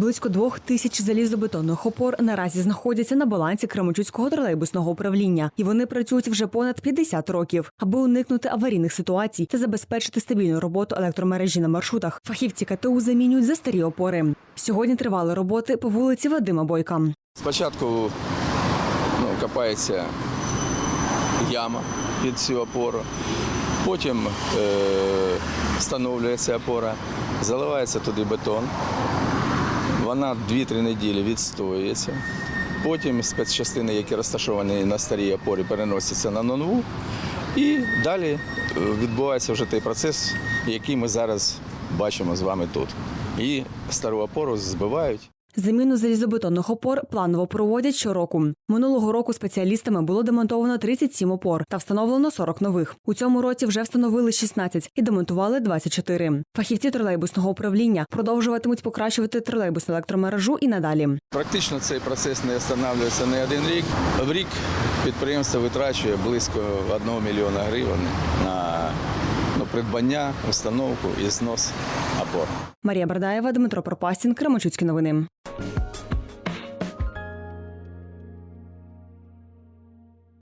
Близько двох тисяч залізобетонних опор наразі знаходяться на балансі Кременчуцького тролейбусного управління, і вони працюють вже понад 50 років, аби уникнути аварійних ситуацій та забезпечити стабільну роботу електромережі на маршрутах. Фахівці КТУ замінюють за старі опори. Сьогодні тривали роботи по вулиці Вадима Бойка. Спочатку ну, копається яма під цю опору, потім е, встановлюється опора, заливається туди бетон. Вона 2-3 неділі відстоюється. Потім спецчастини, які розташовані на старій опорі, переносяться на нонву. І далі е, відбувається вже той процес, який ми зараз бачимо з вами тут. І стару опору збивають. Заміну залізобетонних опор планово проводять щороку. Минулого року спеціалістами було демонтовано 37 опор та встановлено 40 нових. У цьому році вже встановили 16 і демонтували 24. Фахівці тролейбусного управління продовжуватимуть покращувати тролейбусну електромережу і надалі. Практично цей процес не встановлюється не один рік. В рік підприємство витрачує близько 1 мільйона гривень на придбання, установку і знос опор. Марія Бардаєва, Дмитро Пропастін, Кременчуцькі новини.